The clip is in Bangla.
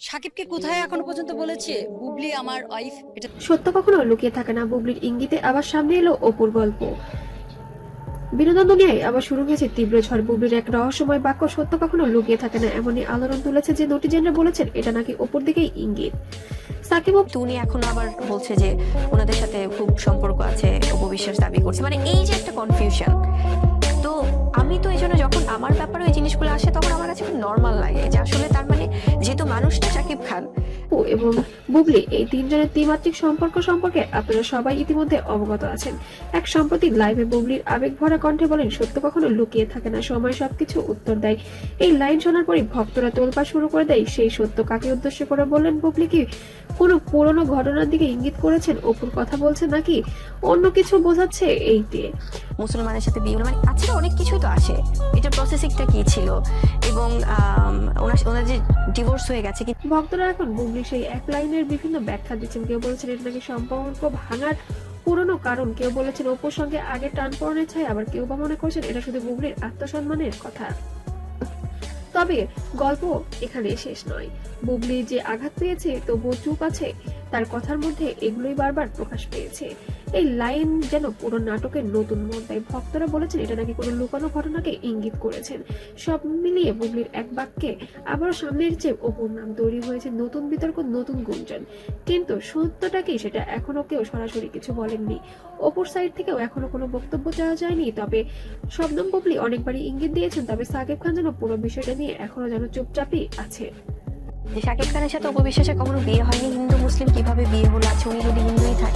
সাকিবকে কোথায় এখনও পর্যন্ত বলেছে? বুবলি আমার ওয়াইফ এটা সত্য কখনো লুকিয়ে থাকে না। বুবলির ইঙ্গিতে আবার সামনে এলো অপুর গল্প। বিনোদন দুনিয়ায় আবার শুরু হয়েছে তীব্র ঝড়। বুবলির এক রহস্যময় বাক্য সত্য কখনো লুকিয়ে থাকে না। এমনই আলোড়ন তুলেছে যে নটিজেনরা বলেছেন এটা নাকি অপুর দিকেই ইঙ্গিত। সাকিব উনি এখন আবার বলছে যে ওনাদের সাথে খুব সম্পর্ক আছে অপবিশ্বাস দাবি করছে। মানে এই যে একটা কনফিউশন তো আমি তো এই জন্য যখন আমার ব্যাপারে ওই জিনিসগুলো আসে তখন আমার কাছে খুব নর্মাল লাগে। মানুষটা শাকিব খান। ও এবং বুবলি, এই তিনজনের ত্রিমাত্রিক সম্পর্ক সম্পর্কে আপনারা সবাই ইতিমধ্যে অবগত আছেন। এক সম্প্রতি লাইভে বুবলির আবেগ ভরা কণ্ঠে বলেন, সত্য কখনো লুকিয়ে থাকে না, সময় সবকিছু উত্তর দেয়। এই লাইন শোনার পরই ভক্তরা তোলপা শুরু করে দেয়, সেই সত্য কাকে উদ্দেশ্য করে? বললেন বুবলি কি কোনো পুরনো ঘটনার দিকে ইঙ্গিত করেছেন? অপুর কথা বলছে নাকি অন্য কিছু বোঝাচ্ছে এই দিয়ে? মুসলমানের সাথে বিয়ে মানে আজকে অনেক কিছুই তো আসে এটার প্রসেসিংটা কি ছিল? এবং ওনার ওনার যে ডিভোর্স হয়ে গেছে কি ভক্তরা এখন বুবলি সেই এক লাইনের বিভিন্ন ব্যাখ্যা দিচ্ছেন। কেউ বলেছেন এটা নাকি সম্পর্ক ভাঙার পুরনো কারণ। কেউ বলেছেন অপুর সঙ্গে আগে টান পড়নের চাই আবার কেউ বা মনে করছেন এটা শুধু বুবলির আত্মসম্মানের কথা। তবে গল্প এখানে শেষ নয়। বুবলি যে আঘাত পেয়েছে তবুও চুপ আছে। তার কথার মধ্যে এগুলোই বারবার প্রকাশ পেয়েছে। এই লাইন যেন পুরো নাটকের নতুন মোড় দেয় ভক্তরা বলেছেন এটা নাকি কোনো লুকানো ঘটনাকে ইঙ্গিত করেছেন। সব মিলিয়ে বুবলির এক বাক্যে, আবার সামনের যে অপুর নাম তৈরি হয়েছে, নতুন বিতর্ক, নতুন গুঞ্জন। কিন্তু সত্যটা কি সেটা এখনও কেউ সরাসরি কিছু বলেননি। অপুর সাইড থেকেও এখনও কোনো বক্তব্য চাওয়া যায়নি, তবে শবনম বুবলি অনেকবারই ইঙ্গিত দিয়েছেন, তবে সাকিব খান যেন পুরো বিষয়টা নিয়ে এখনও যেন চুপচাপই আছে। যে শাকিব খানের সাথে অপবিশ্বাসের কখনো বিয়ে হয়নি, হিন্দু, মুসলিম কীভাবে বিয়ে হলো? আছে উনি যদি হিন্দুই থাকে